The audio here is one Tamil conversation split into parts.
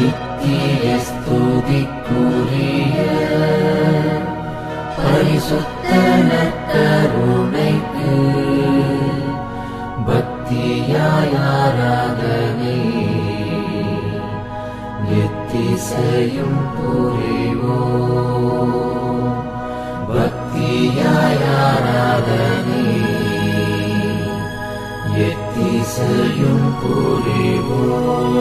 நித்திய ஸ்துதிக்குரிய பரிசுத்த நற்கருணைக்கு பக்தியாய் ஆராதனை எத்திசையும் புரிவோம் பக்தியாய் ஆராதனை எத்திசையும் புரிவோம்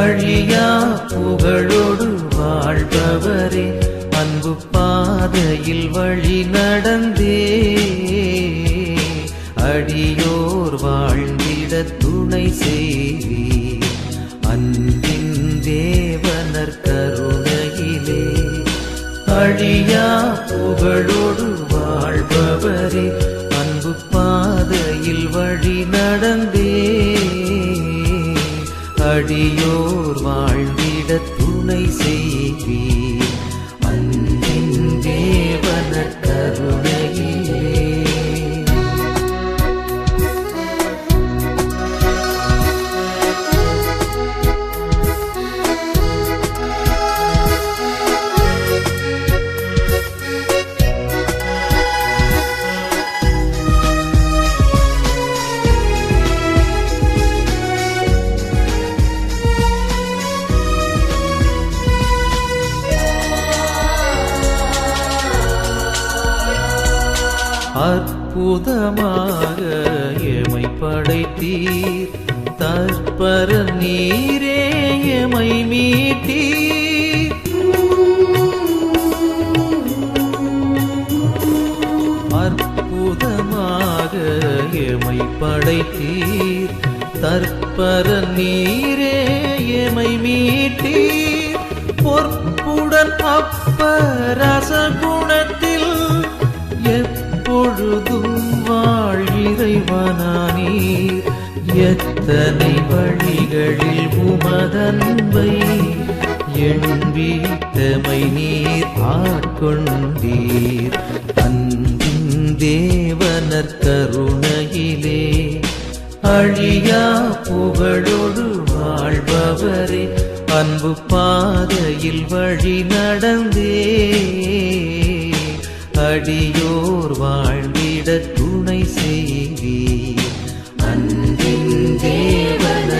வழியா புகழோடு வாழ்பவரே அன்பு பாதையில் வழி நடந்தே. அடியோர் வாழ்ந்திட துணை செய்வீர். அன்பின் தேவனர் கருணையிலே. அழியா புகழோடு வாழ்பவரே அன்பு பாதையில் வழி நடந்தே. அற்புதமாக எமை படைத்தீர். தற்பர நீரே எமை மீட்டீர். அற்புதமாக எமை படைத்தீர். தற்பர நீரே எமை மீட்டீர். பொற்புடன் அப்ப ரசகுணத்தை எப்பொழுதும் வாழ்கிறைவனானீர் எத்தனை வழிகளில் உமதன்பை எண்பீட்டமை நீர் ஆட்கொண்டீர். அன்பின் தேவனர் கருணையிலே அழியா புகழோடு வாழ்பவரே அன்பு பாதையில் வழி நடந்தே. அடியோர் வாழ்ந்திட துணை செய்வீர். அன்பின் தேவன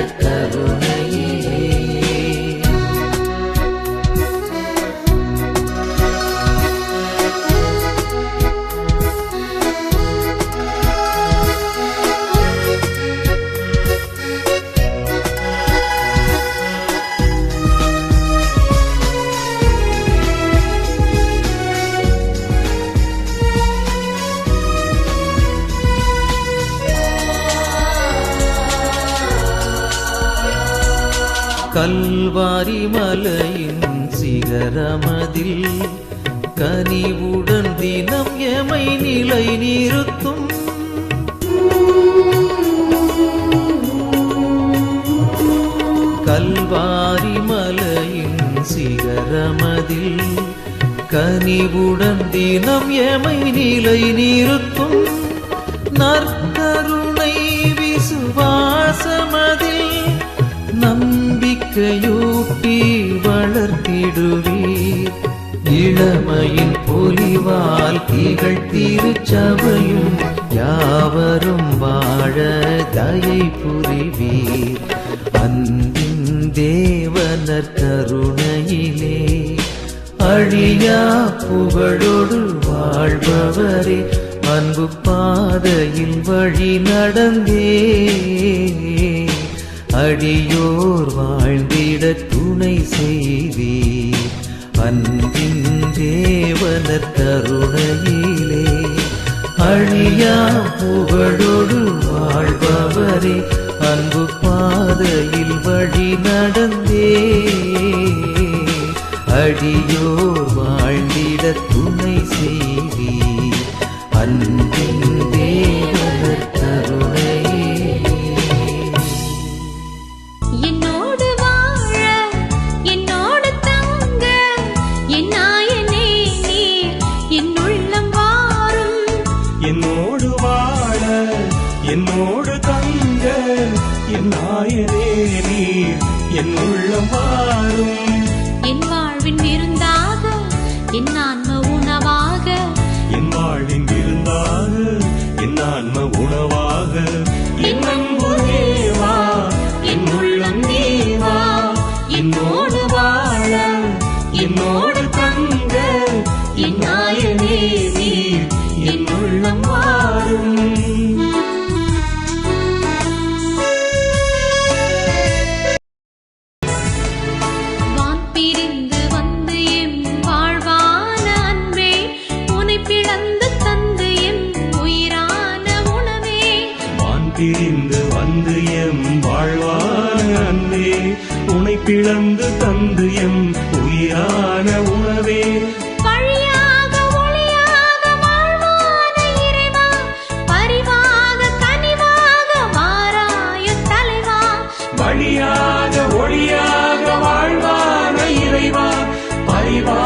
கல்வாரி மலையின் சிகரமதில் கனிவுடன் தினம் எமை நிலை நிறுத்தும். கல்வாரி மலையின் சிகரமதில் கனிவுடன் தினம் எமை நிலை நிறுத்தும். நற்கருணை விசுவாசமதில் நம்பிக்கையூட்டி வளர்த்திடுவீர். இளமையின் பொலிவால் திகழ் திருச்சபையும் யாவரும் வாழ தயை புரிவீர். அன்பின் தேவனர் கருணையிலே அழியா புகழோடு வாழ்பவரே அன்பு பாதையில் வழி நடந்தே. அடியோர் வாழ்ந்திட துணை செய்வீர். அன்பின் தேவனர் கருணையிலே அழியா புகழோடு வாழ்பவரே அன்பு பாதையில் வழி நடந்தே. அடியோர் வாழ்ந்திட துணை செய்வீர். உனை பிளந்து தந்து என் உயிரான உணவே. வழியாக ஒளியாக வாழ்வான இறைவா பரிவா